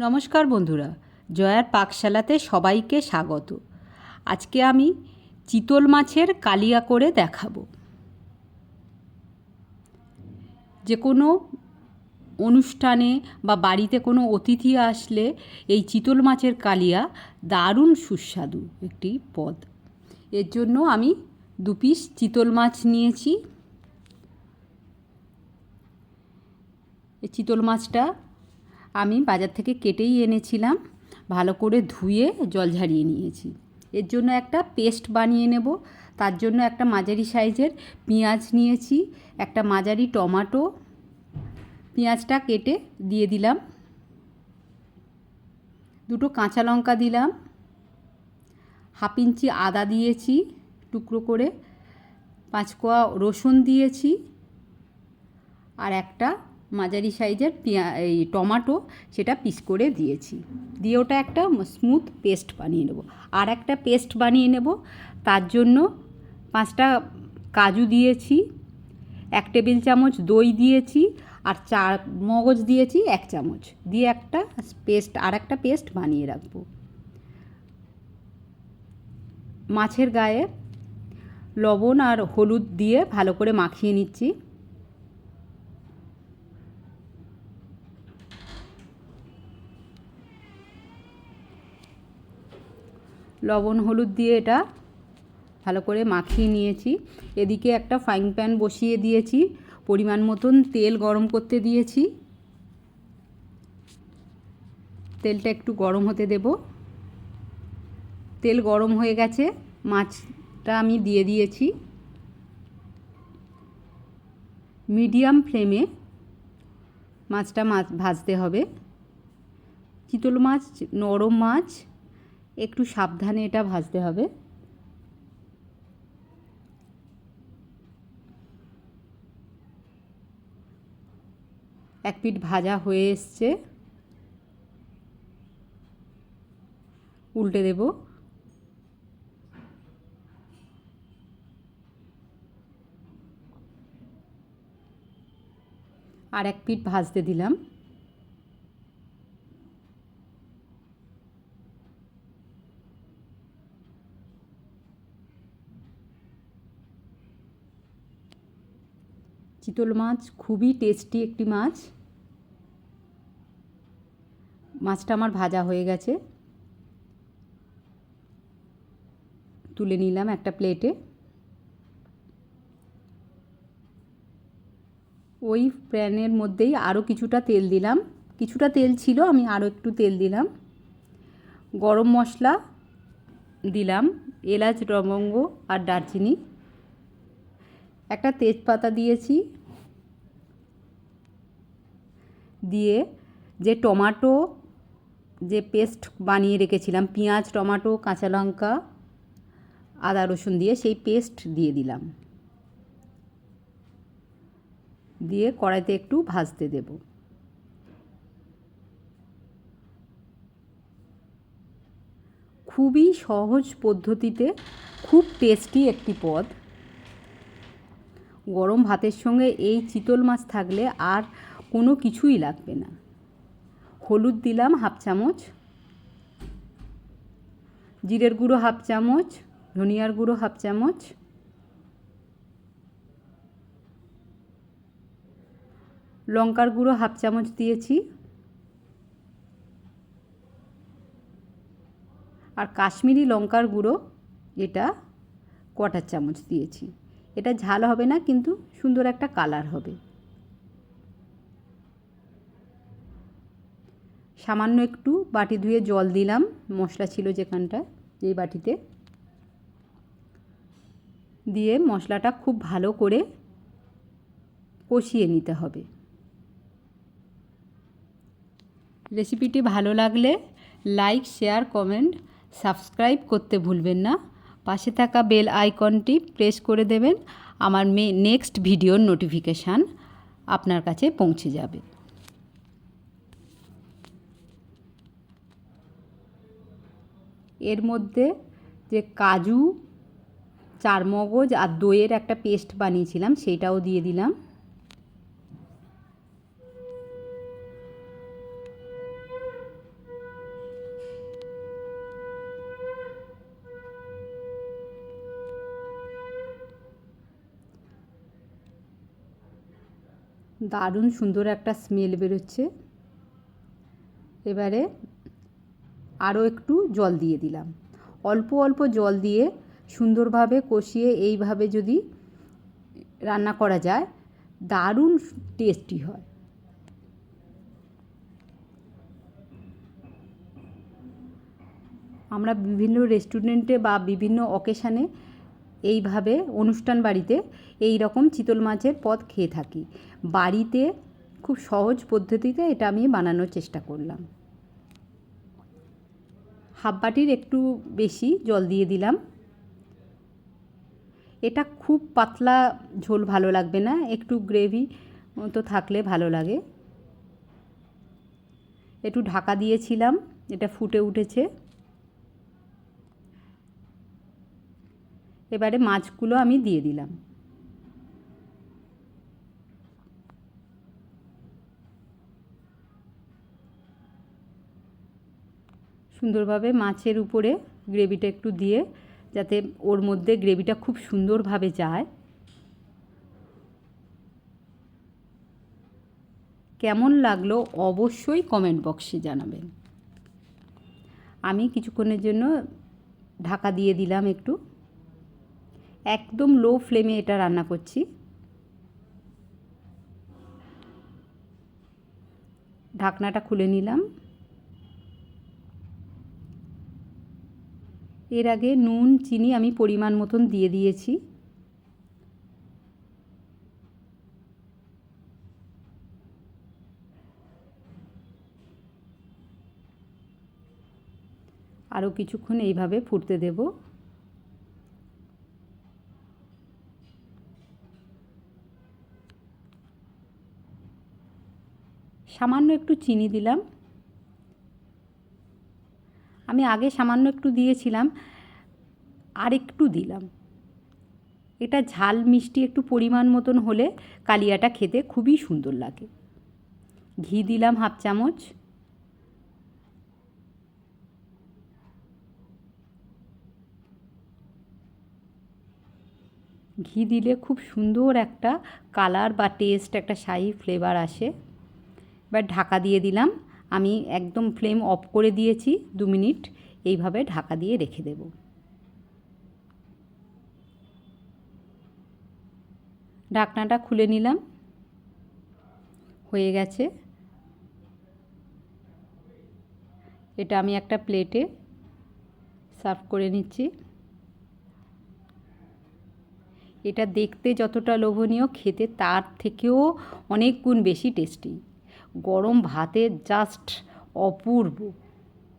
নমস্কার বন্ধুরা, জয়ার পাকশালাতে সবাইকে স্বাগত। আজকে আমি চিতল মাছের কালিয়া করে দেখাবো। যে কোনো অনুষ্ঠানে বা বাড়িতে কোনো অতিথি আসলে এই চিতল মাছের কালিয়া দারুণ সুস্বাদু একটি পদ। এর জন্য আমি দু পিস চিতল মাছ নিয়েছি। এই চিতল মাছটা আমি বাজার থেকে কেটেই এনেছিলাম। ভালো করে ধুয়ে জল ঝারিয়ে নিয়েছি। এর জন্য একটা পেস্ট বানিয়ে নেব। তার জন্য একটা মাঝারি সাইজের পেঁয়াজ নিয়েছি, একটা মাঝারি টমাটো। পেঁয়াজটা কেটে দিয়ে দিলাম। দুটো কাঁচা লঙ্কা দিলাম। হাফ ইঞ্চি আদা দিয়েছি টুকরো করে। পাঁচকোয়া রসুন দিয়েছি। আর একটা মাঝারি সাইজের পেঁয়া, এই টমাটো সেটা পিস করে দিয়েছি। দিয়ে ওটা একটা স্মুথ পেস্ট বানিয়ে নেব। আর একটা পেস্ট বানিয়ে নেব। তার জন্য পাঁচটা কাজু দিয়েছি, এক টেবিল চামচ দই দিয়েছি আর চার মগজ দিয়েছি এক চামচ। দিয়ে একটা পেস্ট, আর একটা পেস্ট বানিয়ে রাখব। মাছের গায়ে লবণ আর হলুদ দিয়ে ভালো করে মাখিয়ে নিচ্ছি। লবণ, হলুদ দিয়ে এটা ভালো করে মাখিয়ে নিয়েছি। এদিকে একটা ফ্রাইং প্যান বসিয়ে দিয়েছি। পরিমাণ মতন তেল গরম করতে দিয়েছি। তেলটা একটু গরম হতে দেব। তেল গরম হয়ে গেছে। মাছটা আমি দিয়ে দিয়েছি। মিডিয়াম ফ্লেমে মাছটা মাছ ভাজতে হবে। চিতল মাছ, নরম মাছ। একটু সাবধানে এটা ভাজতে হবে। এক পিঠ ভাজা হয়ে এসছে। উল্টে দেব। আর এক পিঠ ভাজতে দিলাম। চিতল মাছ, খুবই টেস্টি একটি মাছ। মাছটা আমার ভাজা হয়ে গেছে। তুলে নিলাম একটা প্লেটে ওই প্যানের মধ্যেই আরও কিছুটা তেল দিলাম। কিছুটা তেল ছিল, আমি আরও একটু তেল দিলাম। গরম মশলা দিলাম, এলাচ লবঙ্গ আর দারচিনি। একটা তেজপাতা দিয়েছি। দিয়ে যে টমাটো, যে পেস্ট বানিয়ে রেখেছিলাম, পেঁয়াজ, টমাটো, কাঁচা লঙ্কা, আদা, রসুন দিয়ে সেই পেস্ট দিয়ে দিলাম। দিয়ে কড়াইতে একটু ভাজতে দেব। খুবই সহজ পদ্ধতিতে, খুব টেস্টি একটি পদ। গরম ভাতের সঙ্গে এই চিতল মাছ থাকলে আর কোনো কিছুই লাগবে না। হলুদ দিলাম হাফ চামচ। জিরের গুঁড়ো হাফ চামচ। ধনিয়ার গুঁড়ো হাফ চামচ। লঙ্কার গুঁড়ো হাফ চামচ দিয়েছি। আর কাশ্মীরি লঙ্কার গুঁড়ো এটা কটার চামচ দিয়েছি। এটা ঝাল হবে না, কিন্তু সুন্দর একটা কালার হবে। সামান্য একটু বাটি ধুয়ে জল দিলাম, মশলা ছিল যেখানটা যেই বাটিতে। দিয়ে মশলাটা খুব ভালো করে কষিয়ে নিতে হবে। রেসিপিটি ভালো লাগলে লাইক, শেয়ার, কমেন্ট, সাবস্ক্রাইব করতে ভুলবেন না। পাশে থাকা বেল আইকনটি প্রেস করে দেবেন। আমার নেক্সট ভিডিওর নোটিফিকেশান আপনার কাছে পৌঁছে যাবে। এর মধ্যে যে কাজু, চারমগজ আর দইয়ের একটা পেস্ট বানিয়েছিলাম, সেটাও দিয়ে দিলাম। দারুণ সুন্দর একটা স্মেল বেরোচ্ছে। এবারে আরও একটু জল দিয়ে দিলাম। অল্প অল্প জল দিয়ে সুন্দরভাবে কষিয়ে এইভাবে যদি রান্না করা যায়, দারুণ টেস্টি হয়। আমরা বিভিন্ন রেস্টুরেন্টে বা বিভিন্ন অকেশানে এইভাবে অনুষ্ঠান বাড়িতে এই রকম চিতল মাছের পদ খেয়ে থাকি। বাড়িতে খুব সহজ পদ্ধতিতে এটা আমি বানানোর চেষ্টা করলাম। হাফ বাটির একটু বেশি জল দিয়ে দিলাম। এটা খুব পাতলা ঝোল ভালো লাগবে না, একটু গ্রেভি মতো থাকলে ভালো লাগে। একটু ঢাকা দিয়েছিলাম, এটা ফুটে উঠেছে। এবারে মাছগুলো আমি দিয়ে দিলাম। সুন্দরভাবে মাছের উপরে গ্রেভিটা একটু দিয়ে, যাতে ওর মধ্যে গ্রেভিটা খুব সুন্দরভাবে যায়। কেমন লাগল অবশ্যই কমেন্ট বক্সে জানাবেন। আমি কিছুক্ষণের জন্য ঢাকা দিয়ে দিলাম একটু। একদম লো ফ্লেমে এটা রান্না করছি। ঢাকনাটা খুলে নিলাম। এর আগে নুন, চিনি আমি পরিমাণ মতন দিয়ে দিয়েছি। আরও কিছুক্ষণ এইভাবে ফুটতে দেব। সামান্য একটু চিনি দিলাম। আমি আগে সামান্য একটু দিয়েছিলাম আর একটু দিলাম। এটা ঝাল মিষ্টি একটু পরিমাণ মতন হলে কালিয়াটা খেতে খুবই সুন্দর লাগে। ঘি দিলাম হাফ চামচ। ঘি দিলে খুব সুন্দর একটা কালার বা টেস্ট, একটা শাহি ফ্লেভার আসে। এবার ঢাকা দিয়ে দিলাম। আমি একদম ফ্লেম অফ করে দিয়েছি দু মিনিট। এইভাবে ঢাকা দিয়ে রেখে দেব। ঢাকনাটা খুলে নিলাম। হয়ে গেছে। এটা আমি একটা প্লেটে সার্ভ করে নিচ্ছি। এটা দেখতে যতটা লোভনীয়, খেতে তার থেকেও অনেক গুণ বেশি টেস্টি। গরম ভাতের জাস্ট অপূর্ব।